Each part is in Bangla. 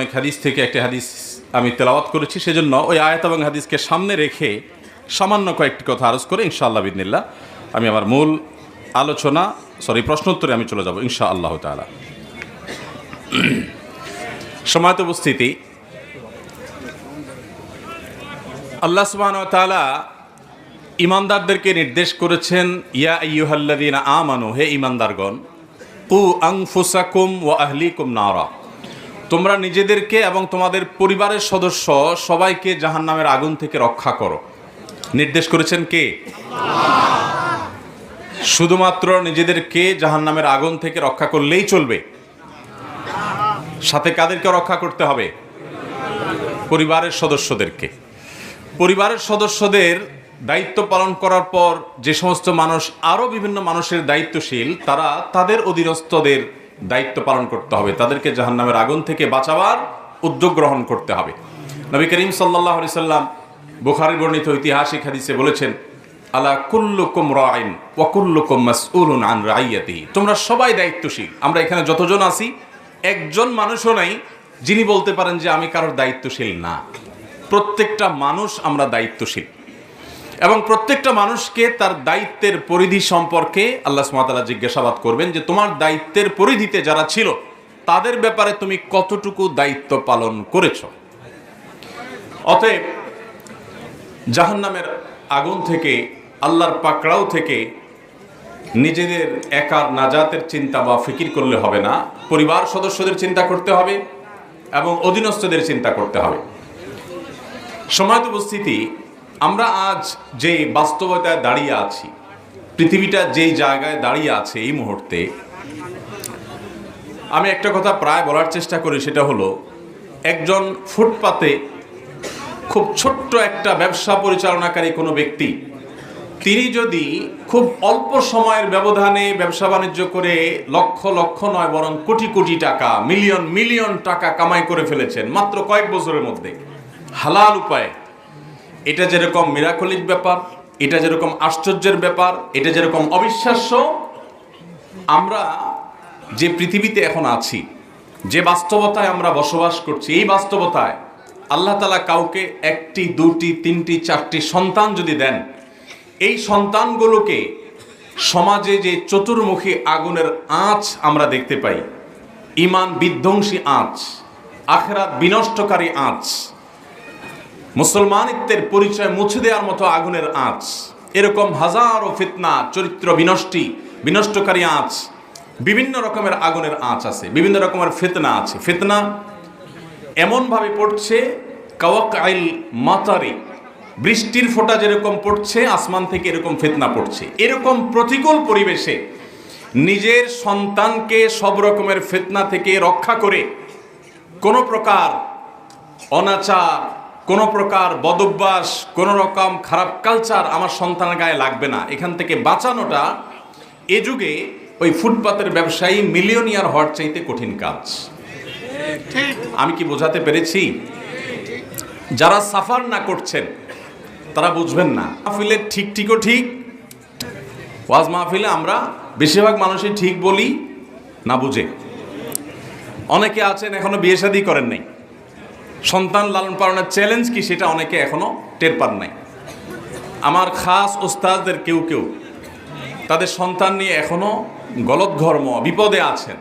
অনেক হাদিস থেকে একটা হাদিস আমি তেলাওয়াত করেছি, সেজন্য ওই আয়াত এবং হাদিসকে সামনে রেখে সামান্য কয়েকটি কথা আরজ করে ইনশা আল্লাহ বিদিনিল্লা আমি আমার মূল আলোচনা সরি প্রশ্নোত্তরে আমি চলে যাব ইনশা আল্লাহ তালা সময়ত উপস্থিতি। আল্লাহ সুবাহন তালা ইমানদারদেরকে নির্দেশ করেছেন, ইয়া ইয়ুহাল্লাদিন আমানু, হে ইমানদারগণ কু আংফুসাকুম ও আহলিকুম নারা। তোমরা নিজেদেরকে এবং তোমাদের পরিবারের সদস্য সবাইকে জাহান্নামের আগুন থেকে রক্ষা করো। নির্দেশ করেছেন কে? শুধুমাত্র নিজেদেরকে জাহান্নামের আগুন থেকে রক্ষা করলেই চলবে। সাথে কাদেরকে রক্ষা করতে হবে? পরিবারের সদস্যদেরকে। পরিবারের সদস্যদের দায়িত্ব পালন করার পর যে সমস্ত মানুষ আরও বিভিন্ন মানুষের দায়িত্বশীল, তারা তাদের অধীনস্থদের দায়িত্ব পালন করতে হবে। তাদেরকে জাহান্নামের আগুন থেকে বাঁচাবার উদ্যোগ গ্রহণ করতে হবে। নবী করিম সাল্লাহ সাল্লাম বুখারি বর্ণিত ঐতিহাসিক হাদিসে বলেছেন, আলা কুল্লুকুম রাইন ওয়াকুল্লুকুম মাসউলুন আন রাইয়াতিহি। তোমরা সবাই দায়িত্বশীল। আমরা এখানে যতজন আছি, একজন মানুষও নাই, যিনি বলতে পারেন যে আমি কারোর দায়িত্বশীল না। প্রত্যেকটা মানুষ আমরা দায়িত্বশীল। এবং প্রত্যেকটা মানুষকে তার দায়িত্বের পরিধি সম্পর্কে আল্লাহ সুমাতালা জিজ্ঞাসাবাদ করবেন যে তোমার দায়িত্বের পরিধিতে যারা ছিল, তাদের ব্যাপারে তুমি কতটুকু দায়িত্ব পালন করেছ? অতএব জাহান্নামের আগুন থেকে, আল্লাহর পাকড়াও থেকে নিজেদের একার নাজাতের চিন্তা বা ফিকির করলে হবে না, পরিবার সদস্যদের চিন্তা করতে হবে এবং অধীনস্থদের চিন্তা করতে হবে। সময়ত উপস্থিতি আমরা আজ যে বাস্তবতায় দাঁড়িয়ে আছি, পৃথিবীটা যেই জায়গায় দাঁড়িয়ে আছে এই মুহূর্তে, আমি একটা কথা প্রায় বলার চেষ্টা করি, সেটা হলো, একজন ফুটপাতে খুব ছোট্ট একটা ব্যবসা পরিচালনাকারী কোনো ব্যক্তি, তিনি যদি খুব অল্প সময়ের ব্যবধানে ব্যবসা বাণিজ্য করে লক্ষ লক্ষ নয়, বরং কোটি কোটি টাকা, মিলিয়ন মিলিয়ন টাকা কামাই করে ফেলেছেন, মাত্র কয়েক বছরের মধ্যে, হালাল উপায়ে এটা যেরকম মিরাকলিক ব্যাপার, এটা যেরকম আশ্চর্যের ব্যাপার, এটা যেরকম অবিশ্বাস্য, আমরা যে পৃথিবীতে এখন আছি, যে বাস্তবতায় আমরা বসবাস করছি, এই বাস্তবতায় আল্লাহ তালা কাউকে একটি, দুটি, তিনটি, চারটি সন্তান যদি দেন, এই সন্তানগুলোকে সমাজে যে চতুর্মুখী আগুনের আঁচ আমরা দেখতে পাই, ইমান বিধ্বংসী আঁচ, আখেরাত বিনষ্টকারী আঁচ মুসলমানিত্বের পরিচয় মুছে দেওয়ার মতো আগুনের আঁচ। এরকম হাজারো ফিতনা, চরিত্র বিনষ্টি, বিনষ্টকারী আঁচ, বিভিন্ন রকমের আগুনের আঁচ আছে, বিভিন্ন রকমের ফিতনা আছে। ফিতনা এমনভাবে পড়ছে কাওয়াক আইল মাতারি, বৃষ্টির ফোঁটা যেরকম পড়ছে, আসমান থেকে এরকম ফিতনা পড়ছে। এরকম প্রতিকূল পরিবেশে নিজের সন্তানকে সব রকমের ফিতনা থেকে রক্ষা করে কোনো প্রকার অনাচার কোনো প্রকার বদভ্যাস, কোনো রকম খারাপ কালচার আমার সন্তানের গায়ে লাগবে না। এখান থেকে বাঁচানোটা এ যুগে ওই ফুটপাতের ব্যবসায়ী মিলিয়নিয়ার হওয়ার চাইতে কঠিন কাজ। আমি কি বোঝাতে পেরেছি? যারা সাফার না করছেন, তারা বুঝবেন না। মাহফিলের ঠিক ঠিকও ঠিক, ওয়াজ মাহফিলে আমরা বেশিরভাগ মানুষই ঠিক বলি, না বুঝে। অনেকে আছেন এখনও বিয়ে শাদী করেন নাই। সন্তান লালন পালনের চ্যালেঞ্জ কি সেটা অনেকে এখনও টের পান নাই। আমার খাস ওস্তাদদের কেউ কেউ তাদের সন্তান নিয়ে এখনও গলতঘর্ম বিপদে আছেন।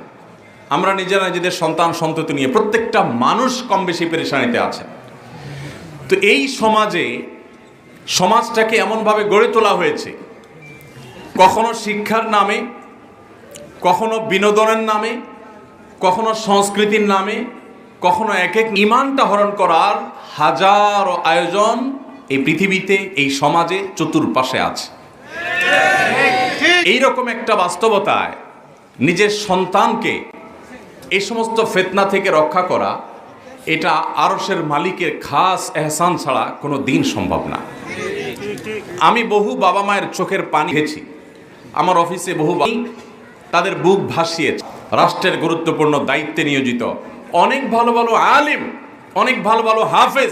আমরা নিজেরা নিজেদের সন্তান সন্ততি নিয়ে প্রত্যেকটা মানুষ কম বেশি পেরেশানিতে আছেন। তো এই সমাজে সমাজটাকে এমনভাবে গড়ে তোলা হয়েছে, কখনো শিক্ষার নামে, কখনো বিনোদনের নামে, কখনো সংস্কৃতির নামে কখনো এক এক ইমানটা হরণ করার হাজারো আয়োজন এই পৃথিবীতে, এই সমাজে চতুর্পাশে আছে। এই রকম একটা বাস্তবতায় নিজের সন্তানকে এই সমস্ত ফেতনা থেকে রক্ষা করা, এটা আরসের মালিকের খাস এহসান ছাড়া কোনো দিন সম্ভব না। আমি বহু বাবা মায়ের চোখের পানি খেয়েছি আমার অফিসে বহু তাদের বুক ভাসিয়েছে। রাষ্ট্রের গুরুত্বপূর্ণ দায়িত্বে নিয়োজিত। অনেক ভালো ভালো আলিম অনেক ভালো ভালো হাফেজ।